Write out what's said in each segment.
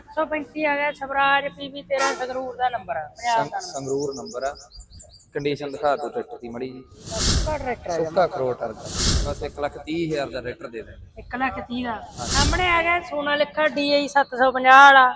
735 ਆ ਗਿਆ ਸਵਰਾਜ ਪੀਵੀ 13 ਸੰਗਰੂਰ ਦਾ ਨੰਬਰ ਆ ਪੰਜਾਬ ਦਾ ਸੰਗਰੂਰ ਨੰਬਰ ਆ। ਕੰਡੀਸ਼ਨ ਦਿਖਾ ਦਿਓ ਟਰੈਕਟਰ ਦੀ ਮੜੀ ਜੀ। ਨੰਬਰ ਟਰੈਕਟਰ ਆ ਸੁੱਕਾ ਖਰੋਟ ਵਰਗਾ ਬਸ 1 ਲੱਖ 30 ਹਜ਼ਾਰ ਦਾ ਟਰੈਕਟਰ ਦੇ ਦੇ। 1 ਲੱਖ 30 ਦਾ ਸਾਹਮਣੇ ਆ ਗਿਆ ਸੋਨਾ ਲਿਖਾ DI 750 ਵਾਲਾ।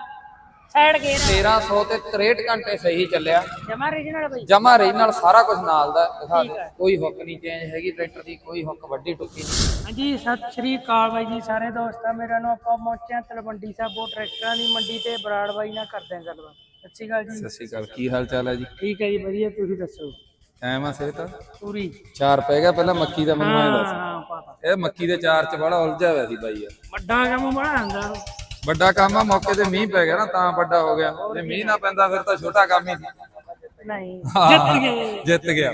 ਸਾਈਡ ਗੇਅਰ 1300 ਤੇ 63 ਘੰਟੇ ਸਹੀ ਚੱਲਿਆ। ਜਮਾ ਰੀਜਨਲ ਬਈ। ਜਮਾ ਰਹੀ ਨਾਲ ਸਾਰਾ ਕੁਝ ਨਾਲ ਦਾ। ਦਿਖਾ ਦਿਓ। ਕੋਈ ਹੁੱਕ ਨਹੀਂ ਚੇਂਜ ਹੈਗੀ ਟਰੈਕਟਰ ਦੀ ਕੋਈ ਹੁੱਕ ਵੱਡੀ ਟੁੱਕੀ ਨਹੀਂ। ਹਾਂਜੀ ਸਤਿ ਸ਼੍ਰੀ ਅਕਾਲ ਬਾਈ ਜੀ ਸਾਰੇ ਦੋਸਤਾਂ ਮੇਰਾ ਨੂੰ ਆਪਾਂ ਪਹੁੰਚੇ ਹਾਂ ਤਲਵੰਡੀ ਸਾਬੋ ਟਰੈਕਟਰਾਂ ਦੀ ਮੰਡੀ ਤੇ। ਬਰਾੜ ਬਾਈ ਨਾਲ ਕਰਦੇ ਹਾਂ ਗੱਲਬਾਤ। ਸਤਿ ਸ਼੍ਰੀ ਅਕਾਲ ਜੀ। ਸਤਿ ਸ਼੍ਰੀ ਅਕਾਲ ਕੀ ਹਾਲ ਚਾਲ ਹੈ ਜੀ? ਠੀਕ ਹੈ ਜੀ ਵਧੀਆ ਤੁਸੀਂ ਦੱਸੋ? ਐਮ ਆ ਸਿਹਤ? ਪੂਰੀ। ਚਾਰ ਪੈ ਗਿਆ ਪਹਿਲਾਂ ਮੱਕੀ ਦਾ ਮੈਨੂੰ ਐਂ ਹਾਂ ਦੱਸ ਹਾਂ ਪਤਾ ਇਹ ਮੱਕੀ ਦੇ ਚਾਰ ਚ ਬੜਾ ਉਲਝਿਆ ਹੋਇਆ ਸੀ ਬਾਈ ਯਾਰ। ਵੱਡਾ ਕੰਮ ਬੜਾ ਹੁੰਦਾ ਵੱਡਾ ਕੰਮ ਆ ਮੌਕੇ ਤੇ ਮੀਂਹ ਪੈ ਗਿਆ ਨਾ ਤਾਂ ਵੱਡਾ ਹੋ ਗਿਆ। ਜੇ ਮੀਂਹ ਨਾ ਪੈਂਦਾ ਫਿਰ ਤਾਂ ਛੋਟਾ ਕੰਮ ਹੀ। ਨਹੀਂ। ਜਿੱਤ ਗਏ। ਜਿੱਤ ਗਿਆ।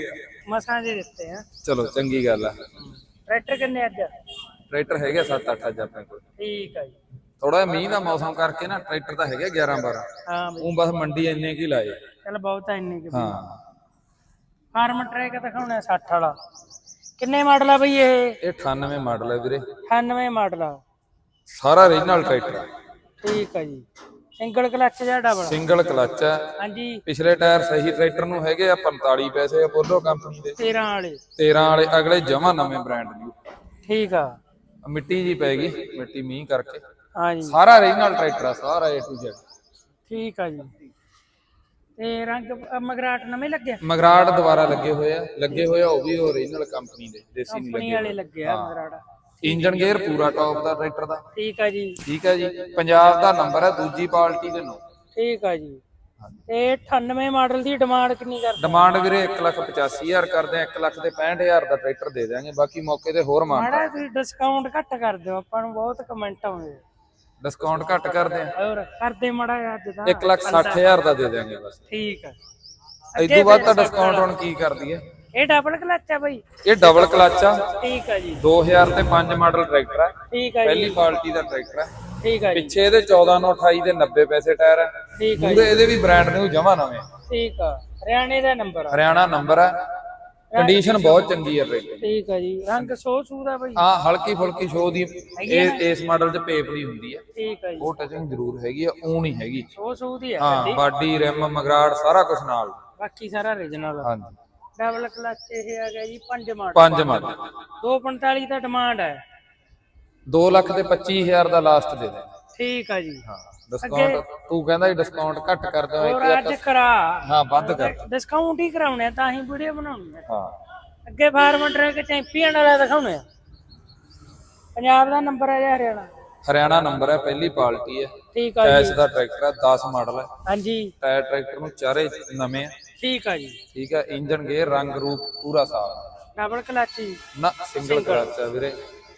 ਮਸਾਂ ਦੇ ਦਿੱਤੇ ਆ। ਚਲੋ ਚੰਗੀ ਗੱਲ ਆ। ਟਰੈਕਟਰ ਕਿੰਨੇ ਅੱਜ? ਟਰੈਕਟਰ ਹੈਗੇ 7-8 ਅੱਜ ਆਪਣੇ ਕੋਲ। ਠੀਕ ਜੀ। ਥੋੜਾ ਮੀਂਹ ਦਾ ਮੌਸਮ ਕਰਕੇ ਨਾ ਟਰੈਕਟਰ ਤਾਂ ਹੈਗੇ 11-12 ਹਾਂ ਬਈ। ਉਹ ਬਸ ਮੰਡੀ ਇੰਨੇ ਕੀ ਲਾਏ। ਚਲ ਬਹੁਤ ਆ ਇੰਨੇ ਕਿ ਹਾਂ। ਫਾਰਮ ਟਰੈਕ ਦਿਖਾਉਣਾ 60 ਵਾਲਾ। ਕਿੰਨੇ ਮਾਡਲ ਆ ਬਈ ਇਹ? ਇਹ 98 ਮਾਡਲ ਹੈ ਵੀਰੇ। 98 ਮਾਡਲ ਆ। ਸਾਰਾ ਰੀਜਨਲ ਟਰੈਕਟਰ ਆ। ਠੀਕ ਹੈ ਜੀ। ਸਿੰਗਲ ਕਲਚ ਜਾਂ ਡਬਲ ਸਿੰਗਲ ਕਲਚ ਆ। ਹਾਂਜੀ। ਪਿਛਲੇ ਟਾਇਰ ਸਹੀ ਟਰੈਕਟਰ ਨੂੰ ਹੈਗੇ ਆ 45 ਪੈਸੇ ਅਪੋਲੋ ਕੰਪਨੀ ਦੇ। 13 ਵਾਲੇ। 13 ਵਾਲੇ ਅਗਲੇ ਜਮਾ ਨਵੇਂ ਬ੍ਰਾਂਡ ਨਿਊ ਠੀਕ ਆ। ਮਿੱਟੀ ਜੀ ਪੈ ਗਈ ਮਿੱਟੀ ਮੀਂਹ ਕਰਕੇ। ਹਾਂਜੀ। ਸਾਰਾ ਰੀਜਨਲ ਟਰੈਕਟਰ ਆ ਸਾਰਾ A to Z ਠੀਕ ਆ ਜੀ। ਤੇ ਰੰਗ ਮਗਰਾਟ ਨਵੇਂ ਲੱਗੇ ਮਗਰਾਟ ਦੁਬਾਰਾ ਲੱਗੇ ਹੋਏ ਆ। ਲੱਗੇ ਹੋਏ ਆ ਉਹ ਵੀ ਓਰੀਜਨਲ ਕੰਪਨੀ ਦੇ। ਦੇਸੀ ਨਹੀਂ ਕੰਪਨੀ ਲੱਗੇ ਵਾਲੇ ਲੱਗੇ ਆ ਮਗਰਾਟ। ਇੰਜਨ ਗੇਅਰ ਪੂਰਾ ਟੌਪ ਦਾ ਟਰੈਕਟਰ ਦਾ। ਠੀਕ ਆ ਜੀ। ਠੀਕ ਹੈ ਜੀ। ਪੰਜਾਬ ਦਾ ਨੰਬਰ ਹੈ ਦੂਜੀ ਪਾਰਟੀ ਦੇ ਨੂੰ। ਠੀਕ ਆ ਜੀ। ਤੇ 98 ਮਾਡਲ ਦੀ ਡਿਮਾਂਡ ਕਿੰਨੀ ਕਰਦੇ ਡਿਮਾਂਡ ਵੀਰੇ 185000 ਕਰਦੇ ਆ 1 ਲੱਖ ਤੇ 65000 ਦਾ ਟਰੈਕਟਰ ਦੇ ਦਿਆਂਗੇ। ਬਾਕੀ ਮੌਕੇ ਤੇ ਹੋਰ ਮਾਨ ਮਾੜਾ ਤੁਸੀਂ ਡਿਸਕਾਊਂਟ ਘੱਟ ਕਰ ਦਿਓ। ਆਪਾਂ ਨੂੰ ਬਹੁਤ ਕਮੈਂਟ ਆਉਂਦੇ। ਡਿਸਕਾਊਂਟ ਘੱਟ ਕਰਦੇ ਆ। ਹੋਰ ਕਰਦੇ ਮਾੜਾ ਅੱਜ ਦਾ 1 ਲੱਖ 60000 ਦਾ ਦੇ ਦਿਆਂਗੇ ਬਸ। ਠੀਕ ਆ ਇਦੋਂ ਬਾਅਦ ਤਾਂ ਡਿਸਕਾਊਂਟ ਹੁਣ ਕੀ ਕਰਦੀ ਹੈ? ਇਹ ਡਬਲ ਕਲਚ ਆ ਬਈ। ਇਹ ਡਬਲ ਕਲਚ ਆ। ਠੀਕ ਆ ਜੀ। 2000 ਤੇ 5 ਮਾਡਲ ਟਰੈਕਟਰ ਹੈ ਠੀਕ ਆ ਜੀ। ਪਹਿਲੀ ਪਾਰਟੀ ਦਾ ਟਰੈਕਟਰ ਹੈ ਠੀਕ ਆ ਜੀ। ਪਿੱਛੇ ਇਹਦੇ 14 ਨੂੰ 28 ਦੇ 90 ਪੈਸੇ ਟਾਇਰ ਹੈ ਠੀਕ ਆ ਮੂਰੇ ਇਹਦੇ ਵੀ ਬ੍ਰਾਂਡ ਨਿਊ ਜਮਾ ਨਵੇਂ। ਠੀਕ ਆ। ਹਰਿਆਣੇ ਦਾ ਨੰਬਰ ਆ। ਹਰਿਆਣਾ ਨੰਬਰ ਹੈ ਕੰਡੀਸ਼ਨ ਬਹੁਤ ਚੰਗੀ ਹੈ ਟਰੈਕਟਰ ਠੀਕ ਆ ਜੀ। ਰੰਗ ਸੋ ਸੂ ਦਾ ਬਈ। ਹਾਂ ਹਲਕੀ ਫੁਲਕੀ ਸ਼ੋ ਦੀ ਇਹ ਇਸ ਮਾਡਲ 'ਚ ਪੇਪਰੀ ਹੁੰਦੀ ਹੈ ਠੀਕ ਆ ਜੀ। ਉਹ ਟਚਿੰਗ ਜ਼ਰੂਰ ਹੈਗੀ ਆ ਉਹ ਨਹੀਂ ਹੈਗੀ। ਸੋ ਸੂ ਦੀ ਆ ਹਾਂ ਬਾਡੀ ਰਿਮ ਮਗਰਾੜ ਸਾਰਾ ਕੁਝ ਨਾਲ। ਬਾਕੀ ਸਾਰਾ ਰੀਜਨਲ ਹਾਂਜੀ। ਡਬਲ ਕਲਚ ਇਹ ਆ ਗਿਆ ਜੀ 5 ਮਾਡਲ। ਪੰਜ ਮਾਡਲ। 245 ਦਾ ਡਿਮਾਂਡ ਹੈ। 2 ਲੱਖ ਤੇ 25000 ਦਾ ਲਾਸਟ ਦੇ ਦੇ। ਠੀਕ ਆ ਜੀ। ਹਾਂ ਡਿਸਕਾਊਂਟ ਤੂੰ ਕਹਿੰਦਾ ਜੀ ਡਿਸਕਾਊਂਟ ਘੱਟ ਕਰ ਦਿਓ ਹੋਰ ਇੱਕ ਅੱਜ ਕਰਾ। ਹਾਂ ਵੱਧ ਕਰ ਡਿਸਕਾਊਂਟ ਹੀ ਕਰਾਉਣੇ ਤਾਂ ਹੀ ਵੀਡੀਓ ਬਣਾਉਣੀ ਆ। ਹਾਂ। ਅੱਗੇ ਫਾਰਮ ਟਰੈਕ ਚੈਂਪੀਅਨ ਵਾਲਾ ਦਿਖਾਉਣੇ ਆ। ਪੰਜਾਬ ਦਾ ਨੰਬਰ ਆ ਜਾਂ ਹਰਿਆਣਾ। ਹਰਿਆਣਾ ਨੰਬਰ ਹੈ ਪਹਿਲੀ ਪਾਰਟੀ ਹੈ ਠੀਕ ਆ ਜੀ। ਐਸ ਦਾ ਟਰੈਕਟਰ ਹੈ 10 ਮਾਡਲ ਹੈ ਹਾਂਜੀ। ਟਾਇਰ ਟਰੈਕਟਰ ਨੂੰ ਚਾਰੇ ਨਵੇਂ ਆ। ਠੀਕ ਆ ਜੀ। ਠੀਕ ਹੈ ਇੰਜਨ ਗੇਅਰ ਰੰਗ ਰੂਪ ਪੂਰਾ ਸਾਫ਼ ਡਬਲ ਕਲਚ ਜੀ। ਨਾ ਸਿੰਗਲ ਕਲਚ ਹੈ ਵੀਰੇ।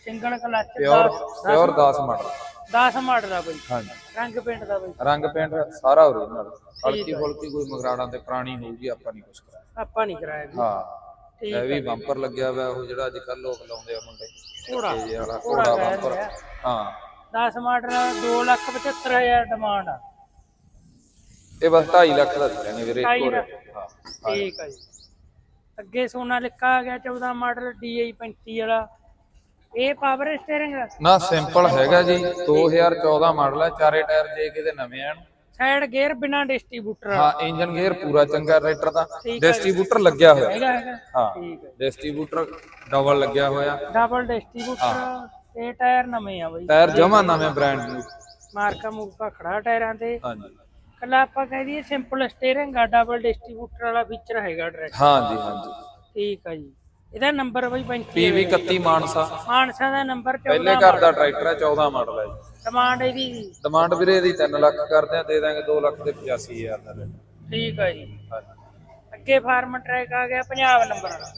Single clutch pure pure 10 model 10 model ਆ ਬਈ। ਹਾਂਜੀ। ਰੰਗ ਪੇਂਟ ਦਾ ਬਈ। ਰੰਗ ਪੇਂਟ ਸਾਰਾ ਓਰੀਜਨਲ ਹਲਕੀ ਫੁਲਕੀ ਕੋਈ ਮਗਰਾੜਾਂ ਤੇ ਪੁਰਾਣੀ ਹੋਊਗੀ ਆਪਾਂ ਨਹੀਂ ਕੁਝ ਕਰਾਇਆ। ਆਪਾਂ ਨਹੀਂ ਕਰਾਇਆ ਵੀ ਹਾਂ। ਇਹ ਵੀ ਬੰਪਰ ਲੱਗਿਆ ਹੋਇਆ ਉਹ ਜਿਹੜਾ ਅੱਜ ਕੱਲ ਲੋਕ ਲਾਉਂਦੇ ਆ ਮੁੰਡੇ। ਘੋੜਾ। ਘੋੜਾ ਬੰਪਰ ਹਾਂ। 10 ਮਾਡਲ 275000 ਡਿਮਾਂਡ ਆ। ਇਹ ਬਸ 2.5 ਲੱਖ ਦਾ ਦੇ ਦੇਣੇ ਵੀਰੇ ਢਾਈ ਇੱਕ ਲੱਖ। ਹਾਂ ਠੀਕ ਆ ਜੀ। ਅੱਗੇ ਸੋਨਾ ਲਿਖਾ ਆ ਗਿਆ 14 ਮਾਡਲ DI 35 ਵਾਲਾ। ਇਹ ਪਾਵਰ ਸਟੀਅਰਿੰਗ ਨਾ ਸਿੰਪਲ ਹੈਗਾ ਜੀ। 2014 ਮਾਡਲ ਹੈ ਚਾਰੇ ਟਾਇਰ ਜੇ ਕਿਤੇ ਨਵੇਂ ਆਣ। ਸਾਈਡ ਗੇਅਰ ਬਿਨਾ ਡਿਸਟ੍ਰੀਬਿਊਟਰ ਹਾਂ ਇੰਜਨ ਗੇਅਰ ਪੂਰਾ ਚੰਗਾ ਟਰੈਕਟਰ ਦਾ। ਡਿਸਟ੍ਰੀਬਿਊਟਰ ਲੱਗਿਆ ਹੋਇਆ। ਹੈਗਾ ਹੈਗਾ। ਹਾਂ ਠੀਕ ਹੈ ਡਿਸਟ੍ਰੀਬਿਊਟਰ ਡਬਲ ਲੱਗਿਆ ਹੋਇਆ। ਡਬਲ ਡਿਸਟ੍ਰੀਬਿਊਟਰ ਤੇ ਟਾਇਰ ਨਵੇਂ ਆ ਬਈ। ਟਾਇਰ ਜਮਾ ਨਵੇਂ ਬ੍ਰਾਂਡ ਨਿਊ ਮਾਰਕਾ ਮੂਰਕਾ ਖੜਾ ਟਾਇਰਾਂ ਤੇ। ਹਾਂਜੀ। ਕੱਲਾ ਆਪਾਂ ਕਹਿ ਦਈਏ ਸਿੰਪਲ ਸਟੀਅਰਿੰਗ ਆ ਡਬਲ ਡਿਸਟ੍ਰੀਬਿਊਟਰ ਵਾਲਾ ਫੀਚਰ ਹੈਗਾ ਡਾਇਰੈਕਟ ਹਾਂਜੀ ਹਾਂਜੀ। ਠੀਕ ਆ ਜੀ। ਇਹਦਾ ਨੰਬਰ ਬਈ 35 ਪੀਵੀ 31 ਮਾਨਸਾ। ਮਾਨਸਾ ਦਾ ਨੰਬਰ ਪਹਿਲੇ 14 ਘਰ ਦਾ ਟਰੈਕਟਰ ਹੈ 14 ਮਾਡਲ ਹੈ ਜੀ। ਡਿਮਾਂਡ ਇਹਦੀ ਡਿਮਾਂਡ ਵੀਰੇ ਇਹਦੀ 3 ਲੱਖ ਕਰਦੇ ਆ ਦੇ ਦਾਂਗੇ 2 ਲੱਖ ਤੇ 85000 ਦਾ ਰੇਟ ਠੀਕ ਆ ਜੀ। ਹਾਂਜੀ। ਅੱਗੇ ਫਾਰਮ ਟਰੈਕ ਆ ਗਿਆ ਪੰਜਾਬ ਨੰਬਰ ਵਾਲਾ।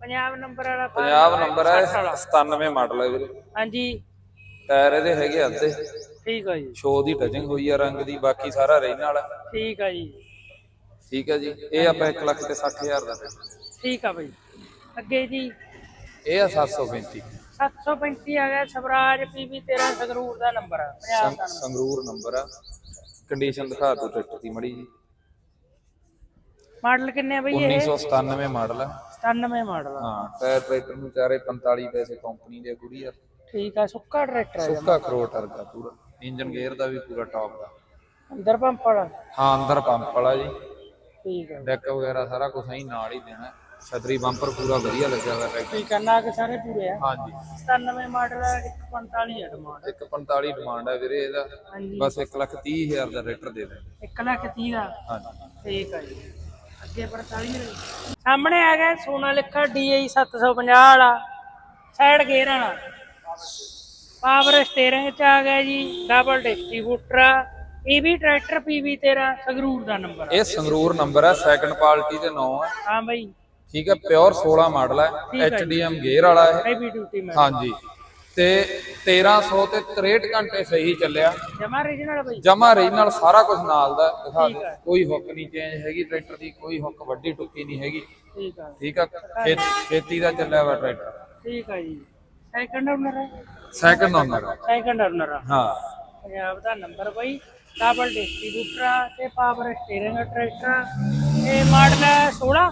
ਪੰਜਾਬ ਨੰਬਰ ਵਾਲਾ farm ਪੰਜਾਬ ਨੰਬਰ ਹੈ 60 ਵਾਲਾ। 97 ਮਾਡਲ ਹੈ ਵੀਰੇ। ਹਾਂਜੀ। ਟਾਇਰ ਇਹਦੇ ਹੈਗੇ ਅੱਧੇ। ਠੀਕ ਆ ਜੀ। ਸ਼ੋ ਦੀ ਟਚਿੰਗ ਹੋਈ ਆ ਰੰਗ ਦੀ ਬਾਕੀ ਸਾਰਾ ਰਹਿਣ ਵਾਲਾ ਠੀਕ ਆ ਜੀ। ਠੀਕ ਹੈ ਜੀ। ਇਹ ਆਪਾਂ 1 ਲੱਖ ਤੇ 60000 ਦਾ ਠੀਕ ਆ ਬਈ। ਅੱਗੇ ਜੀ। ਇਹ ਆ 735 735 ਆ ਗਿਆ ਸਵਰਾਜ ਪੀਵੀ 13 ਸੰਗਰੂਰ ਦਾ ਨੰਬਰ ਆ। ਪੰਜਾਬ ਦਾ ਸੰ- ਸੰਗਰੂਰ ਨੰਬਰ ਆ। ਕੰਡੀਸ਼ਨ ਦਿਖਾ ਦਿਓ ਟਰੈਕਟਰ ਦੀ ਮੜੀ ਜੀ। ਮਾਡਲ ਕਿੰਨੇ ਆ ਬਈ ਇਹ? 1997 ਮਾਡਲ ਆ। 97 ਮਾਡਲ ਆ। ਹਾਂ ਟਾਇਰ ਟਰੈਕਟਰ ਨੂੰ ਚਾਰੇ 45 ਪੈਸੇ ਕੰਪਨੀ ਦੇ ਕੁੜੀ ਆ ਠੀਕ ਆ ਸੁੱਕਾ ਟਰੈਕਟਰ ਆ ਸੁੱਕਾ ਖਰੋਟ ਵਰਗਾ ਪੂਰਾ। ਇੰਜਨ ਗੇਅਰ ਦਾ ਵੀ ਪੂਰਾ ਟੌਪ ਦਾ। ਅੰਦਰ ਪੰਪ ਵਾਲਾ? ਹਾਂ ਅੰਦਰ ਪੰਪ ਵਾਲਾ ਜੀ। ਠੀਕ ਹੈ ਡੈਕ ਵਗੈਰਾ ਸਾਰਾ ਕੁਝ ਅਸੀਂ ਨਾਲ ਹੀ ਦੇਣਾ। ਛਤਰੀ ਬੰਪਰ ਪੂਰਾ ਵਧੀਆ ਲੱਗਿਆ ਹੋਇਆ ਟਰੈਕਟਰ ਠੀਕ ਹੈ ਨਾਗ ਸਾਰੇ ਪੂਰੇ ਆ? ਹਾਂਜੀ। 97 ਮਾਡਲ 145 ਹੈ ਡਿਮਾਂਡ 145 ਡਿਮਾਂਡ ਹੈ ਵੀਰੇ ਇਹਦਾ। ਬਸ 1 ਲੱਖ 30 ਹਜ਼ਾਰ ਦਾ ਰੇਟਰ ਦੇ ਦੇ। 1 ਲੱਖ 30 ਦਾ? ਹਾਂਜੀ। ਠੀਕ ਹੈ ਜੀ। ਅੱਗੇ 45 ਮਿੰਟ ਸਾਹਮਣੇ ਆ ਗਿਆ ਸੋਨਾਲਿਕਾ DI 750 ਵਾਲਾ। ਸਾਈਡ ਗੇਅਰ ਵਾਲਾ। ਪਾਵਰ ਸਟੀਅਰਿੰਗ ਚ ਆ ਗਿਆ ਜੀ ਡਬਲ ਡਿਸਟ੍ਰੀਬਿਊਟਰ ਆ ਇਹ ਵੀ ਟਰੈਕਟਰ PV 13 ਸੰਗਰੂਰ ਦਾ ਨੰਬਰ ਆ। ਇਹ ਸੰਗਰੂਰ ਨੰਬਰ ਹੈ ਸੈਕੰਡ ਪਾਰਟੀ ਤੇ 9 ਹੈ ਹਾਂ ਬਾਈ। ਠੀਕ ਹੈ ਪਿਓਰ 16 ਮਾਡਲ ਜੀ। HDM ਗੇਅਰ ਵਾਲਾ ਹੈ ਹੈਵੀ ਡਿਊਟੀ ਮੈਂ ਹਾਂਜੀ। ਤੇ 1300 ਤੇ 63 ਘੰਟੇ ਸਹੀ ਚੱਲਿਆ। ਜਮਾ ਰੀਜਨਲ ਬਾਈ। ਜਮਾ ਰਹੀ ਨਾਲ ਸਾਰਾ ਕੁਝ ਨਾਲ ਦਾ। ਦਿਖਾ ਦਿਓ। ਕੋਈ ਹੁੱਕ ਨਹੀਂ ਚੇਂਜ ਹੈਗੀ ਟਰੈਕਟਰ ਦੀ ਕੋਈ ਹੁੱਕ ਵੱਡੀ ਟੁੱਕੀ ਨਹੀਂ ਹੈਗੀ। ਠੀਕ ਆ। ਠੀਕ ਆ ਖੇਤੀ ਦਾ ਚੱਲਿਆ ਵਾ ਟਰੈਕਟਰ। ਠੀਕ ਆ ਜੀ। ਸੈਕੰਡ ਓਨਰ ਹੈ ਸੈਕੰਡ ਓਨਰ ਸੈਕੰਡ ਓਨਰ ਆ ਹਾਂ ਪੰਜਾਬ ਦਾ ਨੰਬਰ ਬਾਈ ਡਬਲ ਡਿਸਟ੍ਰੀਬਿਊਟਰ ਤੇ ਪਾਵਰ ਸਟੀਅਰਿੰਗ ਟਰੈਕਟਰ। ਇਹ ਮਾਡਲ ਹੈ 16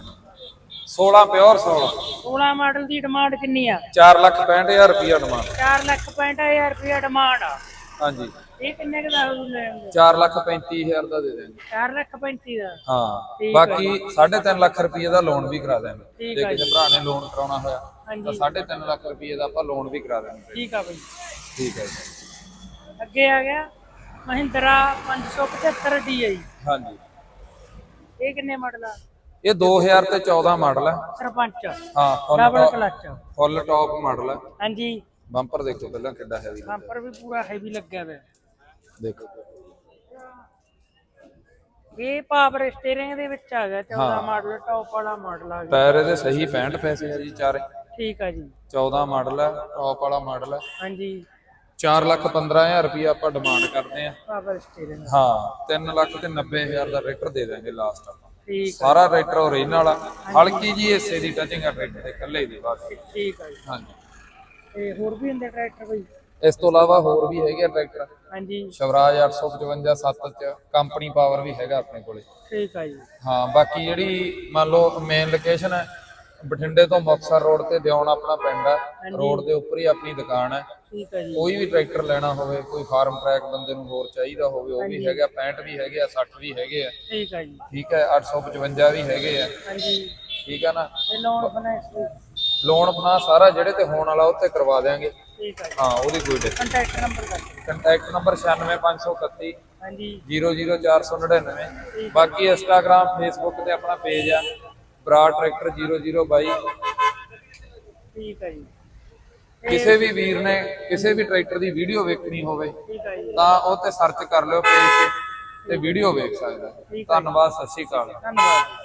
16 ਪਿਓਰ 16 16 ਮਾਡਲ ਦੀ ਡਿਮਾਂਡ ਕਿੰਨੀ ਆ? 4 ਲੱਖ 65000 ਰੁਪਇਆ ਡਿਮਾਂਡ 4 ਲੱਖ 65000 ਰੁਪਇਆ ਡਿਮਾਂਡ ਆ। ਹਾਂਜੀ। ਇਹ ਕਿੰਨੇ ਕੁ ਦਾ ਹੋ ਲੈਣਗੇ 4 ਲੱਖ 35000 ਦਾ ਦੇ ਦੇਣਗੇ 4 ਲੱਖ 35 ਦਾ? ਹਾਂ ਠੀਕ ਬਾਕੀ 3.5 ਲੱਖ ਰੁਪਏ ਦਾ ਲੋਨ ਵੀ ਕਰਾ ਦਾਂਗੇ ਠੀਕ ਜੇ ਆ ਕਿਸੇ ਭਰਾ ਨੇ ਲੋਨ ਕਰਾਉਣਾ ਹੋਇਆ ਤਾਂ ਹਾਂਜੀ। 3.5 ਲੱਖ ਰੁਪਏ ਦਾ ਆਪਾਂ ਲੋਨ ਵੀ ਕਰਾ ਦਾਂਗੇ ਠੀਕ ਆ ਬਾਈ। ਠੀਕ ਹੈ ਜੀ। ਅੱਗੇ ਆ ਗਿਆ ਮਹਿੰਦਰਾ 575 DI ਹਾਂਜੀ। ਇਹ ਕਿੰਨੇ ਮਾਡਲ ਆ? ਇਹ 2000 ਤੇ 14 ਮਾਡਲ ਹੈ ਸਰਪੰਚ। ਹਾਂ full double clutch full top model ਹੈ ਹਾਂਜੀ। ਬੰਪਰ ਦੇਖੋ ਪਹਿਲਾਂ ਕਿੱਡਾ ਹੈਵੀ ਬੰਪਰ ਵੀ ਪੂਰਾ ਹੈਵੀ ਲੱਗਿਆ ਹੋਇਆ ਦੇਖੋ। ਇਹ ਪਾਵਰ ਸਟੀਅਰਿੰਗ ਦੇ ਵਿੱਚ ਆ ਗਿਆ 14 ਮਾਡਲ ਟੌਪ ਵਾਲਾ ਮਾਡਲ ਆ ਗਿਆ। ਟਾਇਰ ਇਹਦੇ ਸਹੀ 65 ਪੈਸੇ ਆ ਜੀ ਚਾਰੇ। ਠੀਕ ਆ ਜੀ। 14 ਮਾਡਲ ਹੈ ਟੌਪ ਵਾਲਾ ਮਾਡਲ ਹੈ ਹਾਂਜੀ। 4 ਲੱਖ 15000 ਰੁਪਏ ਆਪਾਂ ਡਿਮਾਂਡ ਕਰਦੇ ਆ ਪਾਵਰ ਸਟੀਅਰਿੰਗ ਹਾਂ 3 ਲੱਖ ਤੇ 90000 ਦਾ ਰੇਟਰ ਦੇ ਦਾਂਗੇ ਲਾਸਟ ਆਪਾਂ। ਠੀਕ ਸਾਰਾ ਰੇਟਰ ਓਰੀਜਨਲ ਆ। ਹਲਕੀ ਜੀ ਹਿੱਸੇ ਦੀ ਟਚਿੰਗ ਆ ਟਰੈਕਟਰ ਦੇ ਇਕੱਲੇ ਦੀ ਬਸ ਠੀਕ ਆ ਜੀ। ਹਾਂਜੀ। ਤੇ ਹੋਰ ਵੀ ਹੁੰਦੇ ਟਰੈਕਟਰ ਬਈ? ਇਸ ਤੋਂ ਇਲਾਵਾ ਹੋਰ ਵੀ ਹੈਗੇ ਆ ਟਰੈਕਟਰ। ਹਾਂਜੀ। ਸ਼ਿਵਰਾਜ 855 7 ਚ ਕੰਪਨੀ ਪਾਵਰ ਵੀ ਹੈਗਾ ਆਪਣੇ ਕੋਲੇ। ਠੀਕ ਆ ਜੀ। ਹਾਂ ਬਾਕੀ ਜਿਹੜੀ ਮੰਨ ਲਓ ਮੇਨ ਲੋਕੇਸ਼ਨ ਹੈ ਬਠਿੰਡੇ ਤੋਂ ਮੁਕਤਸਰ ਰੋਡ ਤੇ ਦਿਉਣ ਆਪਣਾ ਪਿੰਡ ਹੈ। ਰੋਡ ਦੇ ਉੱਪਰ ਹੀ ਆਪਣੀ ਦੁਕਾਨ ਹੈ। ਠੀਕ ਆ ਜੀ। ਕੋਈ ਵੀ ਟਰੈਕਟਰ ਲੈਣਾ ਹੋਵੇ ਕੋਈ ਫਾਰਮ ਟਰੈਕ ਬੰਦੇ ਨੂੰ ਹੋਰ ਚਾਹੀਦਾ ਹੋਵੇ ਉਹ ਵੀ ਹੈਗਾ 65 ਵੀ ਹੈਗੇ ਆ 60 ਵੀ ਹੈਗੇ ਆ। ਠੀਕ ਆ ਜੀ। ਠੀਕ ਹੈ 855 ਵੀ ਹੈਗੇ ਆ। ਹਾਂਜੀ। ਠੀਕ ਹੈ ਨਾ? ਲੋਨ ਫਾਈਨੈਂਸ ਲੋਨ ਬਣਾ ਸਾਰਾ ਜਿਹੜੇ ਤੇ ਹੋਣ ਵਾਲਾ ਉਹ ਤੇ ਕਰਵਾ ਦਿਆਂਗੇ। ਠੀਕ ਹਾਂ ਉਹਦੀ ਕੋਈ ਦਿੱਕਤ ਕੰਟੈਕਟ ਨੰਬਰ ਦਿਓ। ਕੰਟੈਕਟ ਨੰਬਰ 96531 ਹਾਂਜੀ। 00499 ਬਾਕੀ ਇੰਸਟਾਗ੍ਰam ਫੇਸਬੁੱਕ ਤੇ ਆਪਣਾ ਪੇਜ ਆ। ਬਰਾ ਟਰੈਕਟਰ 002 ਠੀਕ ਆ ਜੀ। ਕਿਸੇ ਵੀ ਵੀਰ ਨੇ ਕਿਸੇ ਵੀ ਟਰੈਕਟਰ ਦੀ ਵੀਡੀਓ ਵੇਖਣੀ ਹੋਵੇ ਠੀਕ ਆ ਜੀ। ਤਾਂ ਉਹ ਤੇ ਸਰਚ ਕਰ ਲਿਓ ਪੇਜ ਤੇ ਤੇ ਵੀਡੀਓ ਵੇਖ ਸਕਦਾ। ਧੰਨਵਾਦ ਸਤਿ ਸ਼੍ਰੀ ਅਕਾਲ। ਧੰਨਵਾਦ।